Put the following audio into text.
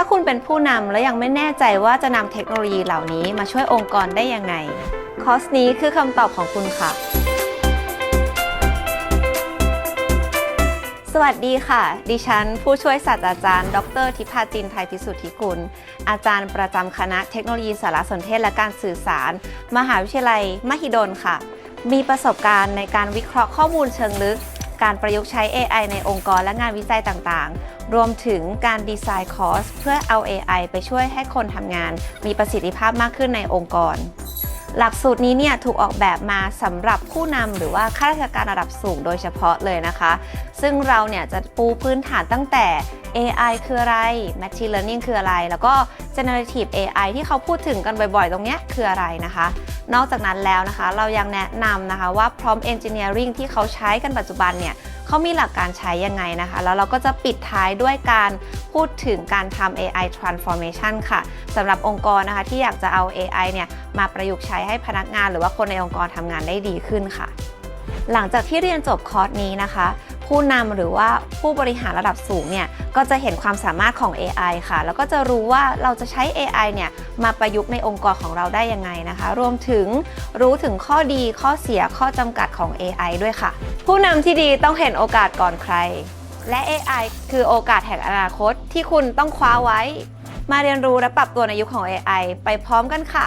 าคุณเป็นผู้นำและยังไม่แน่ใจว่าจะนำเทคโนโลยีเหล่านี้มาช่วยองค์กรได้ยังไง คอร์สนี้คือคำตอบของคุณค่ะ สวัสดีค่ะ ดิฉัน ผู้ช่วยศาสตราจารย์ ดร ทิพาจินไทยพิสุทธิกุล อาจารย์ประจำคณะเทคโนโลยีสารสนเทศและการสื่อสาร มหาวิทยาลัย มหิดลค่ะ มีประสบการณ์ในการวิเคราะห์ข้อมูลเชิงลึก การประยุกต์ใช้ AI ในองค์กรและงานวิจัยต่างๆ รวมถึงการดีไซน์คอร์สเพื่อเอา AI ไปช่วยให้คนทำงาน มีประสิทธิภาพมากขึ้นในองค์กร หลักสูตรนี้เนี่ยถูกออกแบบมาสำหรับผู้นำหรือว่าข้าราชการระดับสูงโดยเฉพาะเลยนะคะ ซึ่งเราเนี่ยจะปูพื้นฐานตั้งแต่ AI คืออะไร Machine Learning คืออะไร แล้วก็ Generative AI ที่เขาพูดถึงกันบ่อยๆ ตรงเนี้ยคืออะไรนะคะ นอกจากนั้นแล้วนะคะ เรายังแนะนำนะคะว่า Prompt Engineering ที่เขาใช้กันปัจจุบันเนี่ยเขามีหลักการใช้ยังไงนะคะ แล้วเราก็จะปิดท้ายด้วยการพูดถึงการทำ AI Transformation ค่ะสำหรับองค์กรนะคะที่อยากจะเอา AI เนี่ยมาประยุกต์ใช้ให้พนักงาน หรือว่าคนในองค์กรทำงานได้ดีขึ้นค่ะ หลังจากที่เรียนจบคอร์สนี้นะคะ ผู้นำหรือว่าผู้บริหารระดับสูงเนี่ยก็จะเห็นความสามารถของ AI ค่ะ แล้วก็จะรู้ว่าเราจะใช้ AI เนี่ยมาประยุกต์ในองค์กรของเราได้ยังไงนะคะ รวมถึงรู้ถึงข้อดีข้อเสียข้อจำกัดของ AI ด้วยค่ะ ผู้นำที่ดีต้องเห็นโอกาสก่อนใคร และ AI คือโอกาสแห่งอนาคตที่คุณต้องคว้าไว้ มาเรียนรู้และปรับตัวในยุคของ AI ไปพร้อมกันค่ะ